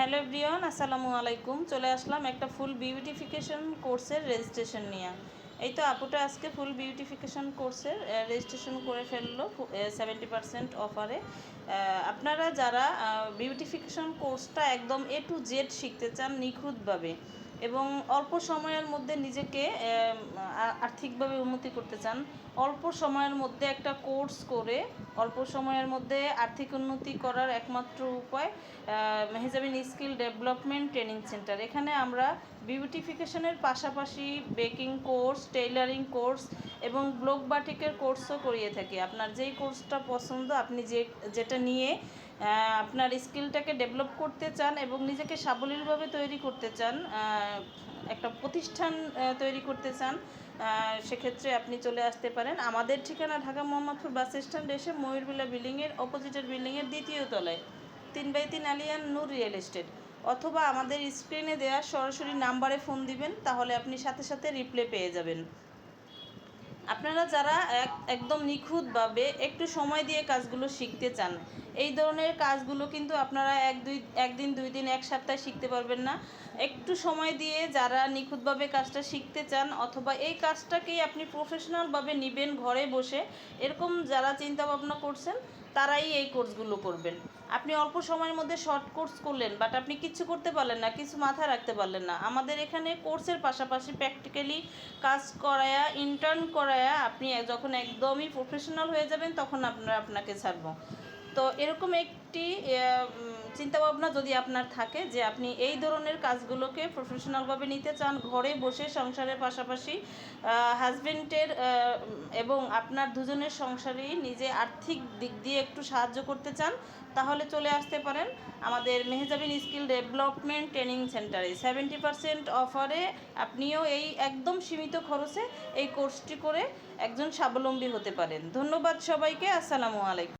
Hello everyone, আসসালামু আলাইকুম। চলে আসলাম একটা ফুল বিউটিফিকেশন কোর্সের রেজিস্ট্রেশন নিয়ে। এই তো আপুটা আজকে ফুল বিউটিফিকেশন কোর্সের রেজিস্ট্রেশন করে ফেলল সেভেন্টি পারসেন্ট অফারে আপনারা যারা বিউটিফিকেশন কোর্সটা একদম এ টু জেড শিখতে চান নিখুঁতভাবে এবং অল্প সময়ের মধ্যে নিজেকে আর্থিকভাবে উন্নতি করতে চান। অল্প সময়ের মধ্যে একটা কোর্স করে, অল্প সময়ের মধ্যে আর্থিক উন্নতি করার একমাত্র উপায় Mehejabin skill development training centre. এখানে আমরা বিউটিফিকেশনের পাশাপাশি বেকিং কোর্স, টেইলারিং কোর্স এবং ব্লক বাটিকের কোর্সও করিয়ে থাকি। আপনার যেই কোর্সটা পছন্দ, আপনি যে, যেটা নিয়ে আপনার স্কিলটাকে ডেভেলপ করতে চান এবং নিজেকে সাবলীলভাবে তৈরি করতে চান একটা প্রতিষ্ঠান তৈরি করতে চান সেক্ষেত্রে আপনি চলে আসতে পারেন। আমাদের ঠিকানা ঢাকা মোহাম্মদপুর বাস স্ট্যান্ড এসে ময়ূরবিলা বিল্ডিংয়ের অপোজিটের বিল্ডিংয়ের দ্বিতীয় তলায়, তিন বাই তিন আলিয়ান নূর রিয়েল এস্টেট। অথবা আমাদের স্ক্রিনে দেওয়া সরাসরি নাম্বারে ফোন দিবেন, তাহলে আপনি সাথে সাথে রিপ্লে পেয়ে যাবেন। আপনারা যারা এক একদম নিখুঁতভাবে একটু সময় দিয়ে কাজগুলো শিখতে চান, এই ধরনের কাজগুলো কিন্তু আপনারা এক দুই একদিন, দুই দিন, এক সপ্তাহে শিখতে পারবেন না। একটু সময় দিয়ে যারা নিখুঁতভাবে কাজটা শিখতে চান অথবা এই কাজটাকেই আপনি প্রফেশনালভাবে নেবেন ঘরে বসে, এরকম যারা চিন্তা ভাবনা করছেন তারাই এই কোর্সগুলো করবেন। আপনি অল্প সময়ের মধ্যে শর্ট কোর্স করলেন বাট আপনি কিছু করতে পারলেন না, কিছু মাথায় রাখতে পারলেন না। আমাদের এখানে কোর্সের পাশাপাশি প্র্যাকটিক্যালি কাজ করায়া ইন্টার্ন করায়া আপনি যখন একদমই প্রফেশনাল হয়ে যাবেন, তখন আপনারা, আপনাকে ছাড়ব। তো এরকম একটি চিন্তাভাবনা যদি আপনার থাকে যে আপনি এই ধরনের কাজগুলোকে প্রফেশনালভাবে নিতে চান, ঘরে বসে সংসারের পাশাপাশি হাজবেন্ডের এবং আপনার দুজনের সংসারেই নিজে আর্থিক দিক দিয়ে একটু সাহায্য করতে চান, তাহলে চলে আসতে পারেন। আমাদের মেহজাবিন স্কিল ডেভেলপমেন্ট ট্রেনিং সেন্টারে। সেভেন্টি পার্সেন্ট অফারে আপনিও এই একদম সীমিত খরচে এই কোর্সটি করে একজন স্বাবলম্বী হতে পারেন। ধন্যবাদ সবাইকে। আসসালামু আলাইকুম।